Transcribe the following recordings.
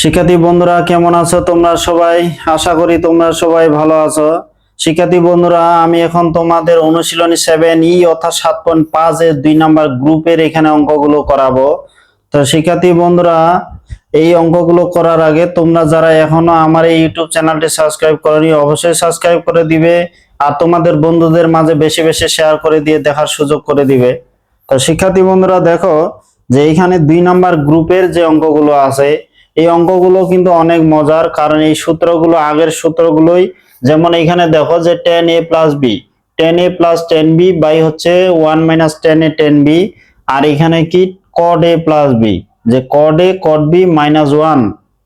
শিক্ষার্থী বন্ধুরা, কেমন আছো তোমরা সবাই? আশা করি তোমরা সবাই ভালো আছো। শিক্ষার্থী বন্ধুরা, আমি এখন তোমাদের অনুশীলনী সেভেন ই অর্থাৎ সাত পয়েন্ট পাঁচ এর দুই নাম্বার গ্রুপের এখানে অঙ্কগুলো করাবো। তো শিক্ষার্থী বন্ধুরা, এই অঙ্কগুলো করার আগে তোমরা যারা এখনও আমার এই ইউটিউব চ্যানেলটি সাবস্ক্রাইব করনি, অবশ্যই সাবস্ক্রাইব করে দিবে আর তোমাদের বন্ধুদের মাঝে বেশি বেশি শেয়ার করে দিয়ে দেখার সুযোগ করে দিবে। তো শিক্ষার্থী বন্ধুরা, দেখো যে এখানে দুই নাম্বার গ্রুপের যে অঙ্কগুলো আছে এই অঙ্কগুলো কিন্তু অনেক মজার, কারণ এই সূত্রগুলো আগের সূত্রগুলোই, যেমন এখানে দেখো যে tan A plus B tan A plus tan B by হচ্ছে one minus tan A tan B আর এখানে কি কড এ প্লাস বি যে cot A cot B minus one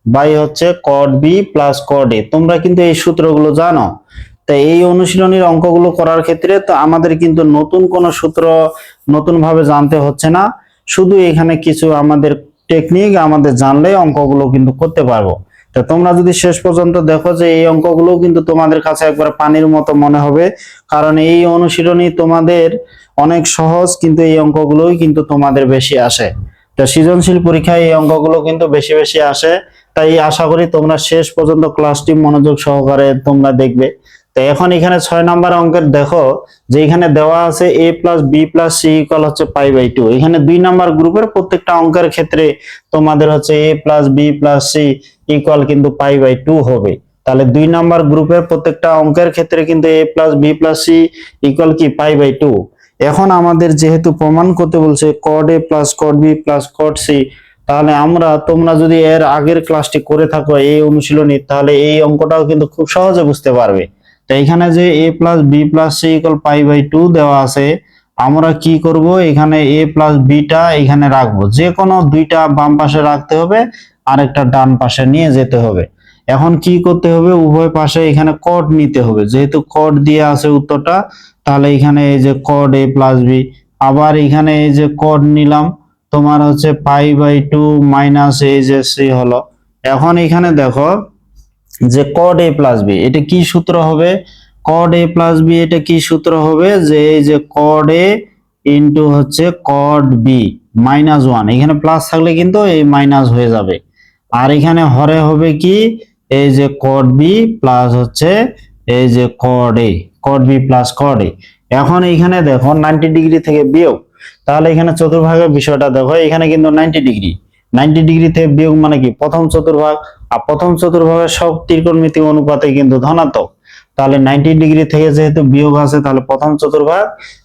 by হচ্ছে cot B plus cot A তোমরা কিন্তু এই সূত্রগুলো জানো। তো এই অনুশীলনীর অঙ্কগুলো করার ক্ষেত্রে তো আমাদের কিন্তু নতুন কোনো সূত্র নতুন ভাবে জানতে হচ্ছে না। শুধু এখানে কিছু আমাদের টেকনিক আমাদের জানলে অঙ্কগুলো কিন্তু করতে পারব। তো তোমরা যদি শেষ পর্যন্ত দেখো যে এই অঙ্কগুলো কিন্তু তোমাদের কাছে একবার পানির মতো মনে হবে, কারণ এই অনুশীলনী তোমাদের অনেক সহজ, কিন্তু এই অঙ্কগুলোই কিন্তু তোমাদের বেশি আসে। তো সৃজনশীল পরীক্ষায় এই অঙ্কগুলো কিন্তু বেশি বেশি আসে। তাই আশা করি তোমরা শেষ পর্যন্ত ক্লাসটি মনোযোগ সহকারে তোমরা দেখবে। তো এখন এখানে ছয় নাম্বার অঙ্কের দেখো যে এখানে দেওয়া আছে A plus B plus C equal হচ্ছে পাই বাই টু এখানে দুই নাম্বার গ্রুপের প্রত্যেকটা অঙ্কের ক্ষেত্রে তোমাদের হচ্ছে A plus B plus C equal কিন্তু পাই বাই টু হবে। তাহলে দুই নাম্বার গ্রুপের প্রত্যেকটা অঙ্কের ক্ষেত্রে কিন্তু A plus B plus C equal কি পাই বাই টু এখন আমাদের যেহেতু প্রমাণ করতে বলছে cot A plus cot B plus cot C তাহলে আমরা তোমরা যদি এর আগের ক্লাসটি করে থাকো এই অনুশীলনী, তাহলে এই অঙ্কটাও কিন্তু খুব সহজে বুঝতে পারবে। এখানে যে A plus B plus C equal pi by two দেওয়া আছে, আমরা কি করব? এখানে এ প্লাস বিটা এখানে রাখব। যে কোনো দুইটা বাম পাশে রাখতে হবে, আরেকটা ডান পাশে নিয়ে যেতে হবে। এখন কি করতে হবে? উভয় পাশে এখানে কড নিতে হবে। যেহেতু কড দিয়ে আছে উত্তরটা, তাহলে এখানে এই যে কড এ প্লাস বি আবার এখানে এই যে কড নিলাম, তোমার হচ্ছে পাই বাই টু মাইনাস এই যে সি হলো। এখন এখানে দেখো যে কড এ প্লাস বি এটা কি সূত্র হবে? কড এ প্লাস বি এটা কি সূত্র হবে? যে এই যে কড এ ইন্টু হচ্ছে কড বি মাইনাস ওয়ান এখানে প্লাস থাকলে কিন্তু এই মাইনাস হয়ে যাবে। আর এখানে হরে হবে কি? এই যে কড বি প্লাস হচ্ছে এই যে cot A cot B plus cot A এখন এখানে দেখো নাইনটি ডিগ্রি থেকে বিয়োগ, তাহলে এখানে চতুর্ভাগের বিষয়টা দেখো, এখানে কিন্তু নাইনটি ডিগ্রি নাইনটি ডিগ্রি থেকে বিয়োগ মানে কি? প্রথম চতুর্ভাগ আর প্রথম চতুর্ভাগের সব ত্রিকোণমিতি অনুপাতে কিন্তু ধনাত্মক। তাহলে নাইনটি ডিগ্রি থেকে যেহেতু বিয়োগ আছে, তাহলে প্রথম চতুর্ভাগ,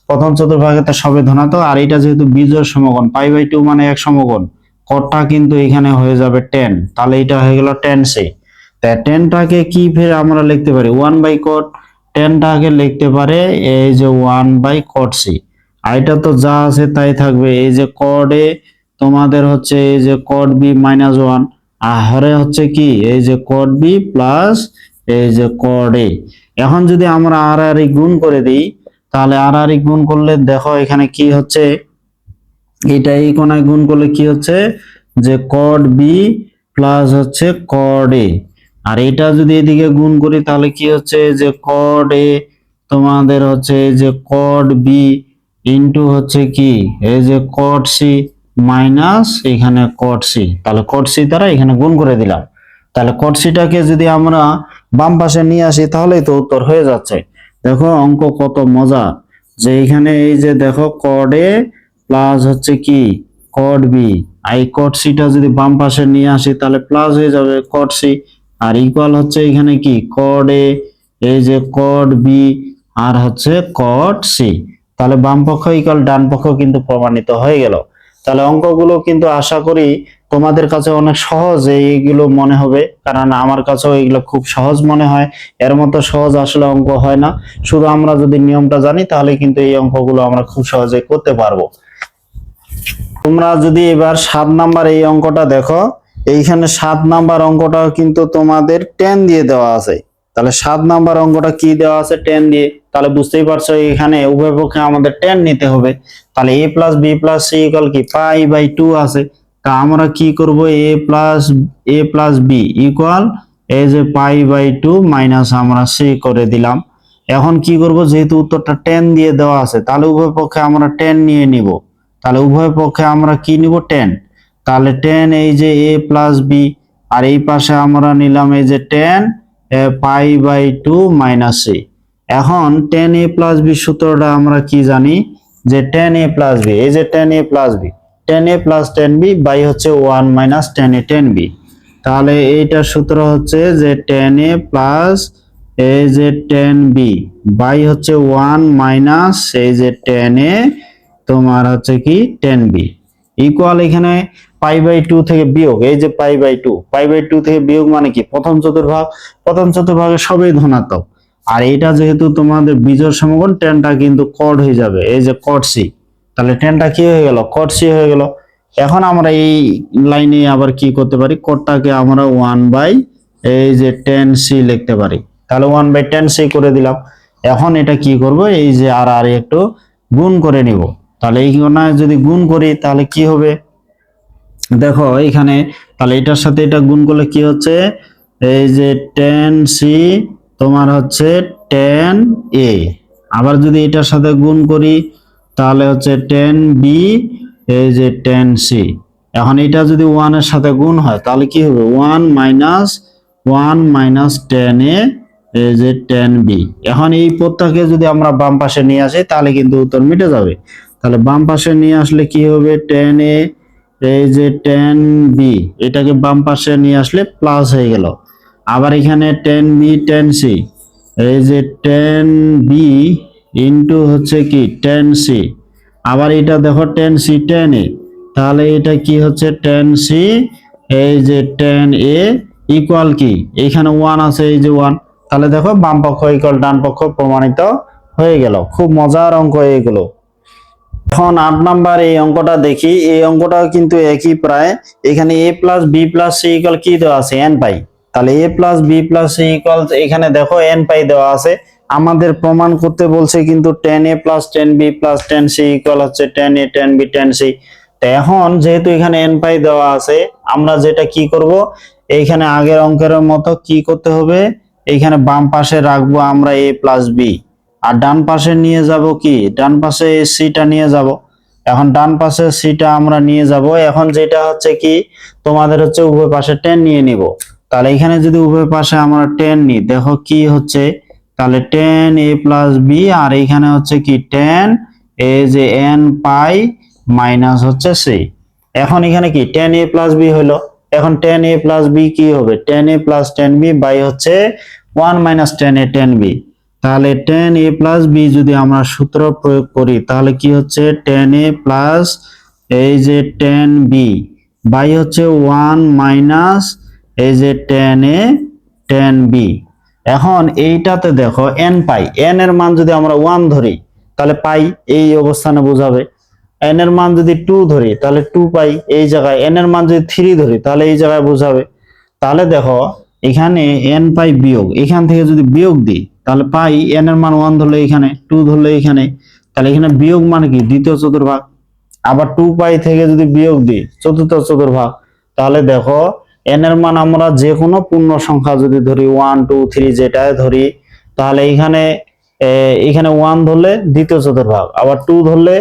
প্রথম চতুর্ভাগে তো সবে ধনাত্মক, আর এটা যেহেতু বীজের সমগণ পাই বাই টু মানে এক সমকোণ কটটা কিন্তু এখানে হয়ে যাবে টেন, তাহলে এটা হয়ে গেল টেন সি। টেনটাকে কি ফের আমরা লিখতে পারি? ওয়ান বাই কট, টেনটাকে লিখতে পারে এই যে ওয়ান বাই কট সি। আর এটা তো যা আছে তাই থাকবে, এই যে কড এ তোমাদের হচ্ছে এই যে কড বি মাইনাস ওয়ান আর হরে হচ্ছে কি? এই যে কড বি প্লাস এই যে কড এ এখন যদি আমরা আর আর গুণ করে দিই, তাহলে আর আর গুণ করলে দেখো এখানে কি হচ্ছে? এটা এই কোনায় গুণ করলে কি হচ্ছে? যে কড বি প্লাস হচ্ছে কড এ আর এটা যদি এদিকে গুণ করি, তাহলে কি হচ্ছে? যে কড এ তোমাদের হচ্ছে এই যে কড বি ইন্টু হচ্ছে কি? এই যে কট সি মাইনাস এখানে কট সি তাহলে কট সি দ্বারা এখানে গুণ করে দিলাম। তাহলে কট সিটাকে যদি আমরা বাম পাশে নিয়ে আসি, তাহলেই তো উত্তর হয়ে যাচ্ছে। দেখো অঙ্ক কত মজা। যে এখানে এই যে দেখো কড প্লাস হচ্ছে কি? কড বি আর এই কট সিটা যদি বাম পাশে নিয়ে আসি, তাহলে প্লাস হয়ে যাবে কট সি আর ইকুয়াল হচ্ছে এখানে কি? কড এ এই যে কড বি আর হচ্ছে কট সি তাহলে বাম পক্ষ ইকাল ডান পক্ষ কিন্তু প্রমাণিত হয়ে গেল। তাহলে অঙ্কগুলো কিন্তু আশা করি তোমাদের কাছে অনেক সহজ, এইগুলো মনে হবে। কারণ আমার কাছেও এগুলো খুব সহজ মনে হয়। এর মতো সহজ আসলে অঙ্ক হয় না। শুধু আমরা যদি নিয়মটা জানি, তাহলে কিন্তু এই অঙ্কগুলো আমরা খুব সহজে করতে পারব। তোমরা যদি এবার সাত নাম্বার এই অঙ্কটা দেখো, এইখানে সাত নাম্বার অঙ্কটাও কিন্তু তোমাদের টেন দিয়ে দেওয়া আছে। তাহলে সাত নাম্বার অঙ্কটা কি দেওয়া আছে টেন দিয়ে? তাহলে বুঝতেই পারছ এখানে উভয় পক্ষে আমাদের টেন নিতে হবে। তাহলে A plus B plus C equal কি? পাই বাই টু আছে। তা আমরা কি করব? A plus A plus B equal এই যে পাই বাই টু মাইনাস আমরা সি করে দিলাম। এখন কি করব? যেহেতু উত্তরটা টেন দিয়ে দেওয়া আছে, তাহলে উভয় পক্ষে আমরা টেন নিয়ে নিব। তাহলে উভয় পক্ষে আমরা কি নিব? টেন তাহলে টেন এই যে এ প্লাস বি আর এই পাশে আমরা নিলাম এই যে tan pi by two minus C এখন টেন এ প্লাস বি সূত্রটা আমরা কি জানি? যে টেন এ প্লাস বি, এই যে tan A plus B, tan A plus tan B by হচ্ছে one minus tan A tan B. তাহলে এইটার সূত্র হচ্ছে যে টেন এ প্লাস এই যে টেন বি বাই হচ্ছে ওয়ান মাইনাস এই যে টেন এ তোমার হচ্ছে কি টেন বি। ইকুয়াল এখানে পাই বাই টু থেকে বিয়োগ, এই যে pi by two, pi by two থেকে বিয়োগ মানে কি? প্রথম চতুর্ভাগ, প্রথম চতুর্ভাগে সবই ধনাত্মক। আর এটা যেহেতু তোমাদের বীজের সমগণ টেনটা কিন্তু কড হয়ে যাবে, এই যে কট সি তাহলে টেনটা কি হয়ে গেল? কট সি হয়ে গেল। এখন আমরা এই লাইনে আবার কি করতে পারি? কোডটাকে আমরা ওয়ান বাই এই যে টেন সি লিখতে পারি। তাহলে ওয়ান বাই টেন সি করে দিলাম। এখন এটা কি করব? এই যে আর আর একটু গুণ করে নিব। তাহলে এই যদি গুণ করি, তাহলে কি হবে? দেখো, এখানে তাহলে এটার সাথে এটা গুণ করলে কি হচ্ছে? এই যে টেন সি তোমার হচ্ছে টেন এ আবার যদি এটার সাথে গুণ করি, তাহলে হচ্ছে টেন বি এই যে টেন সি এখন এটা যদি ওয়ানের সাথে গুণ হয়, তাহলে কি হবে? One minus one minus tan A এই যে টেন বি এখন এই পদটাকে যদি আমরা বাম পাশে নিয়ে আসি, তাহলে কিন্তু উত্তর মিটে যাবে। তাহলে বাম পাশে নিয়ে আসলে কি হবে? টেন এ এই যে টেন বি এটাকে বাম পাশে নিয়ে আসলে প্লাস হয়ে গেল। আবার এখানে টেন বি টেন সি এই যে টেন বি ইন্টু হচ্ছে কি? টেন সি আবার এটা দেখো টেন সি টেন এ তাহলে এটা কি হচ্ছে? টেন সি এই যে টেন এ ইকুয়াল কি? এখানে ওয়ান আছে, এই যে ওয়ান তাহলে দেখো বাম পক্ষ ইকুয়াল ডান পক্ষ প্রমাণিত হয়ে গেল। খুব মজার অঙ্ক এগুলো। এখন আট নাম্বার এই অঙ্কটা দেখি। এই অঙ্কটা কিন্তু একই প্রায়। এখানে A plus B plus C equal কি দেওয়া আছে? N pi. তাহলে A plus B plus C equal এখানে দেখো এন পাই দেওয়া আছে। আমাদের প্রমাণ করতে বলছে কিন্তু tan A plus tan B plus tan C equal হচ্ছে tan A tan B tan C এখন যেহেতু এখানে এন পাই দেওয়া আছে, আমরা যেটা কি করব? এইখানে আগের অঙ্কের মতো কি করতে হবে? এইখানে বাম পাশে রাখব আমরা এ প্লাস বি আর ডান পাশে নিয়ে যাব কি? ডান পাশে সিটা নিয়ে যাব। এখন ডান পাশে সিটা আমরা নিয়ে যাব। এখন যেটা হচ্ছে কি? তোমাদের হচ্ছে উভয় পাশে টেন নিয়ে নিব। তাহলে এখানে যদি উভয় পাশে আমরা টেন নিই, দেখো কি হচ্ছে? তাহলে টেন এ প্লাস বি আর এখানে হচ্ছে কি? টেন এ যে এন পাই মাইনাস হচ্ছে সি এখন এখানে কি? টেন এ প্লাস বি হলো। এখন টেন এ প্লাস বি কি হবে? Tan A plus tan B by হচ্ছে one minus tan A tan B তাহলে টেন এ প্লাস বি যদি আমরা সূত্র প্রয়োগ করি, তাহলে কি হচ্ছে? টেন এ প্লাস এই যে টেন বি বাই হচ্ছে ওয়ান মাইনাস এই যে টেন এ টেন বি এখন এইটাতে দেখো এন পাই। এন এর মান যদি আমরা ওয়ান ধরি, তাহলে পাই, এই অবস্থানে বোঝাবে। এন এর মান যদি টু ধরি, তাহলে টু পাই। এই জায়গায় এন এর মান যদি থ্রি ধরি, তাহলে এই জায়গায় বোঝাবে। তাহলে দেখো, এখানে এন পাই বিয়োগ। এখান থেকে যদি বিয়োগ দিই তাহলে পাই এন এর মান ওয়ান ধরলে এখানে টু ধরলে এখানে, তাহলে এখানে বিয়োগ মানে কি? দ্বিতীয় চতুর্ভাগ। আবার টু পাই থেকে যদি বিয়োগ দিই, চতুর্থ চতুর্ভাগ, তাহলে দেখো এন এর মান আমরা যে কোনো পূর্ণ সংখ্যা যদি ধরি ওয়ান টু থ্রি যেটা ধরি, তাহলে এখানে এখানে ওয়ান ধরলে দ্বিতীয় চতুর্ভাগ, আবার টু ধরলে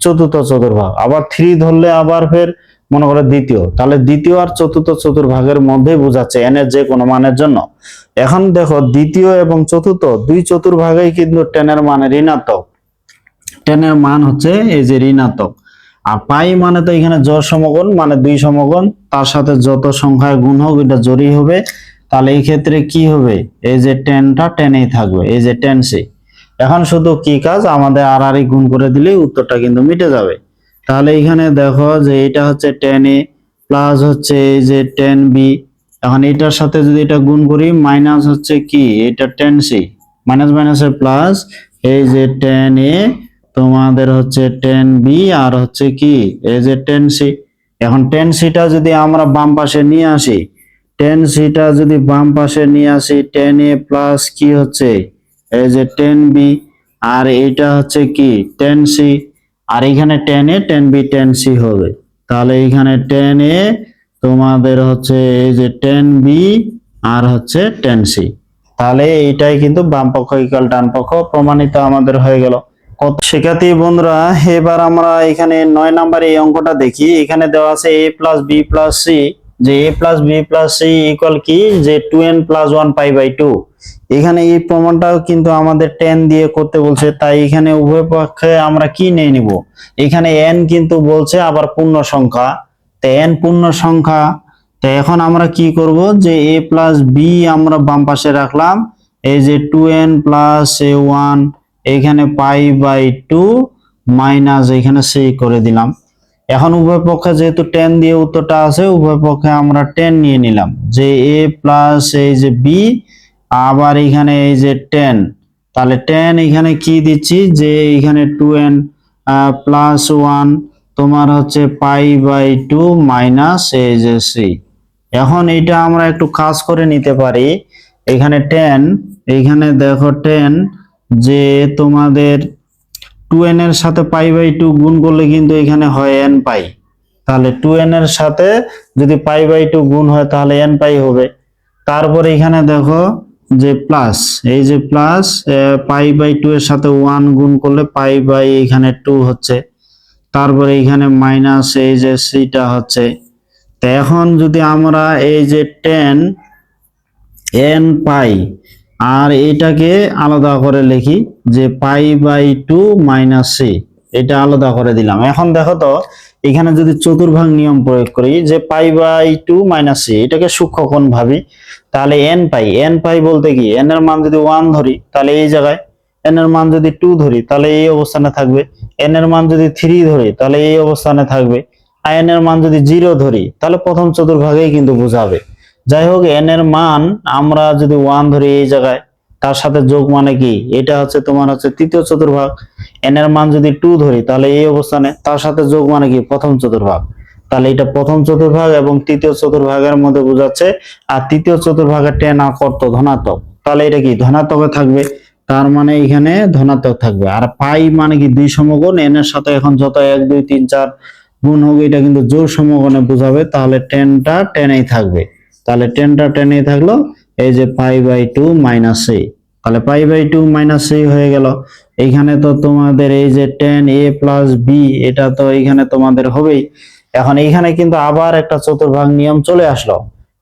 চতুর্থ চতুর্ভাগ, আবার থ্রি ধরলে আবার ফের মনে করো দ্বিতীয়, তাহলে দ্বিতীয় আর চতুর্থ চতুর্ভাগের মধ্যেই বোঝাচ্ছে এন এর যে কোনো মানের জন্য। এখন দেখো দ্বিতীয় এবং চতুর্থ, দুই চতুর্ভাগেই কিন্তু টেনের মান ঋণাত্মক। টেনের মান হচ্ছে এই যে ঋণাত্মক। আর পাই মানে তো এখানে জোর সমগণ মানে দুই সমগণ তার সাথে যত সংখ্যায় গুণ হোক, এটা জোরই হবে। তাহলে এই ক্ষেত্রে কি হবে? এই যে টেনটা টেনেই থাকবে, এই যে টেন সি এখন শুধু কি কাজ? আমাদের আর আর গুণ করে দিলেই উত্তরটা কিন্তু মিটে যাবে। তাহলে এখানে দেখো যে এটা হচ্ছে টেন এ প্লাস হচ্ছে এই যে টেন বি এখন এটার সাথে যদি এটা গুণ করি মাইনাস হচ্ছে কি? এটা টেন সি মাইনাস মাইনাসের প্লাস এই যে টেন এ তোমাদের হচ্ছে টেন বি আর হচ্ছে কি? এই যে টেন সি এখন টেন সিটা যদি আমরা বাম পাশে নিয়ে আসি টেন সিটা যদি বাম পাশে নিয়ে আসি টেন এ প্লাস কি হচ্ছে? এই যে টেন বি আর এটা হচ্ছে কি? টেন সি আর এখানে tan A tan B tan C হবে। তাহলে এখানে টেন এ তোমাদের হচ্ছে এই যে টেন বি আর হচ্ছে টেন সি তাহলে এইটাই কিন্তু বাম পক্ষ ইকাল ডান পক্ষ প্রমাণিত আমাদের হয়ে গেল। শিক্ষার্থী বন্ধুরা, এবার আমরা এখানে নয় নাম্বার এই অঙ্কটা দেখি। এখানে দেওয়া আছে A plus B plus C যে A plus B plus C equal কি? যে two n plus one pi by two এখানে এই প্রমাণটাও কিন্তু আমাদের টেন দিয়ে করতে বলছে। তাই এখানে উভয় পক্ষে আমরা কি নিয়ে নিব? এখানে এন কিন্তু বলছে আবার পূর্ণ সংখ্যা তো এন পূর্ণ সংখ্যা। তো এখন আমরা কি করব? যে এ প্লাস বি আমরা বাম পাশে রাখলাম। এই যে two n plus A one এখানে পাই বাই টু মাইনাস এখানে সি করে দিলাম। এখন উভয় পক্ষে যেহেতু টেন দিয়ে উত্তরটা আছে, উভয় পক্ষে আমরা টেন নিয়ে নিলাম। যে এ প্লাস এই যে বি আবার এখানে এই যে টেন তাহলে টেন এখানে কি দিচ্ছি? যে এখানে টু এন প্লাস ওয়ান তোমার হচ্ছে পাই বাই টু মাইনাস এই যে সি। এখন এটা আমরা একটু কাজ করে নিতে পারি। এখানে টেন, এখানে দেখো টেন, যে তোমাদের টু এন এর সাথে পাই বাই টু গুণ করলে কিন্তু এখানে হয় এন পাই। তাহলে টু এন এর সাথে যদি পাই বাই টু গুণ হয় তাহলে এন পাই হবে। তারপর এখানে দেখো যে প্লাস, এই যে প্লাস পাই বাই টু এর সাথে ওয়ান গুণ করলে পাই বাই এখানে টু হচ্ছে। তারপরে এখানে মাইনাস এই যে সিটা হচ্ছে। তো এখন যদি আমরা এই যে টেন এন পাই, আর এটাকে আলাদা করে লিখি, যে pi by two minus C এটা আলাদা করে দিলাম। এখন দেখো তো, এখানে যদি চতুর্ভাগ নিয়ম প্রয়োগ করি, যে pi by two minus C এটাকে সূক্ষ্মকোণ ভাবি, তাহলে এন পাই। এন পাই বলতে কি? এন এর মান যদি ওয়ান ধরি, তাহলে এই জায়গায় এন এর মান যদি টু ধরি, তাহলে এই অবস্থানে থাকবে। এন এর মান যদি থ্রি ধরি, তাহলে এই অবস্থানে থাকবে। আর এন এর মান যদি জিরো ধরি, তাহলে প্রথম চতুর্ভাগেই কিন্তু বোঝাবে। যাই হোক এন এর মান আমরা যদি ওয়ান ধরি এই জায়গায়, তার সাথে যোগ মানে কি? এটা হচ্ছে তোমার হচ্ছে তৃতীয় চতুর্ভাগ। এন এর মান যদি টু ধরি, তাহলে এই অবস্থানে তার সাথে যোগ মানে কি? প্রথম চতুর্ভাগ। তাহলে এটা প্রথম চতুর্ভাগ এবং তৃতীয় চতুর্ভাগের মধ্যে বোঝাচ্ছে, আর তৃতীয় চতুর্ভাগের টেন কত ধনাত্মক। তাহলে এটা কি? ধনাত্মকে থাকবে। তার মানে এখানে ধনাত্মক থাকবে। আর পাই মানে কি দুই সমগুণ এন এর সাথে এখন যত এক, দুই, তিন, চার গুণ হোক, এটা কিন্তু জোর সমগণে বোঝাবে। তাহলে টেনটা টেনেই থাকবে। তাহলে টেনটা টেনেই থাকল, এই যে pi by two minus A তাহলে pi by two minus C হয়ে গেল। এইখানে তো তোমাদের এই যে টেন এ প্লাস বি এটা তো এইখানে তোমাদের হবেই। এখন এইখানে কিন্তু আবার একটা চতুর্ভাগ নিয়ম চলে আসলো।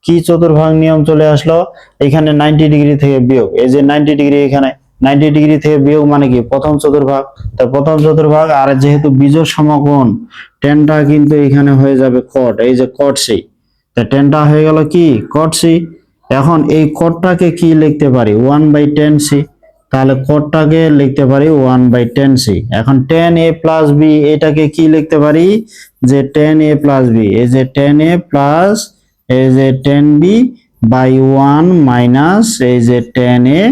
কি চতুর্ভাগ নিয়ম চলে আসলো? এখানে নাইনটি ডিগ্রি থেকে বিয়োগ। এই যে নাইনটি ডিগ্রি এখানে নাইনটি ডিগ্রি থেকে বিয়োগ মানে কি? প্রথম চতুর্ভাগ। তা প্রথম চতুর্ভাগ, আর যেহেতু বীজের সমকোণ টেনটা কিন্তু এখানে হয়ে যাবে কট এই যে কট সি তা টেনটা হয়ে গেল কি? কট এখন এই কটটাকে কি লিখতে পারি? ওয়ান বাই টেন সি তাহলে কোডটাকে লিখতে পারি ওয়ান বাই টেন সি এখন টেন এ প্লাস বি এটাকে কি লিখতে পারি? যে টেন এ প্লাস বি এই যে টেন এ প্লাস এই যে tan B by one minus এই যে টেন এ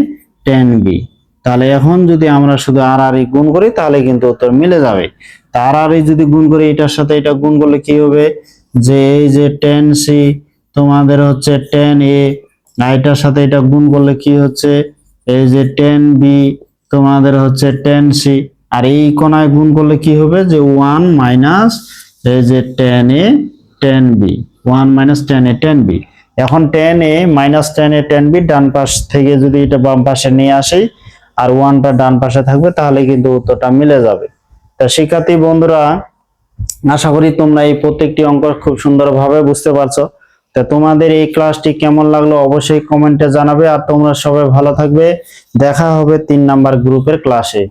টেন বি তাহলে এখন যদি আমরা শুধু আর আর গুণ করি, তাহলে কিন্তু উত্তর মিলে যাবে। তার আর যদি গুণ করি, এটার সাথে এটা গুণ করলে কি হবে? যে এই যে টেন সি তোমাদের হচ্ছে টেন এ এটার সাথে এটা গুণ করলে কি হচ্ছে? এই যে টেন বি তোমাদের হচ্ছে টেন সি আর এই কোনায় গুণ করলে কি হবে? যে ওয়ান মাইনাস এই যে tan A tan B one minus tan A tan B এখন tan A minus tan A tan B ডান পাশ থেকে যদি এটা বাম পাশে নিয়ে আসি আর ওয়ানটা ডান পাশে থাকবে, তাহলে কিন্তু উত্তরটা মিলে যাবে। তা শিক্ষার্থী বন্ধুরা, আশা করি তোমরা এই প্রত্যেকটি অঙ্ক খুব সুন্দরভাবে বুঝতে পারছ। তা তোমাদের এই ক্লাসটি কেমন লাগল অবশ্যই কমেন্টে জানাবে, আর তোমরা সবাই ভালো থাকবে। দেখা হবে তিন নাম্বার গ্রুপের ক্লাসে।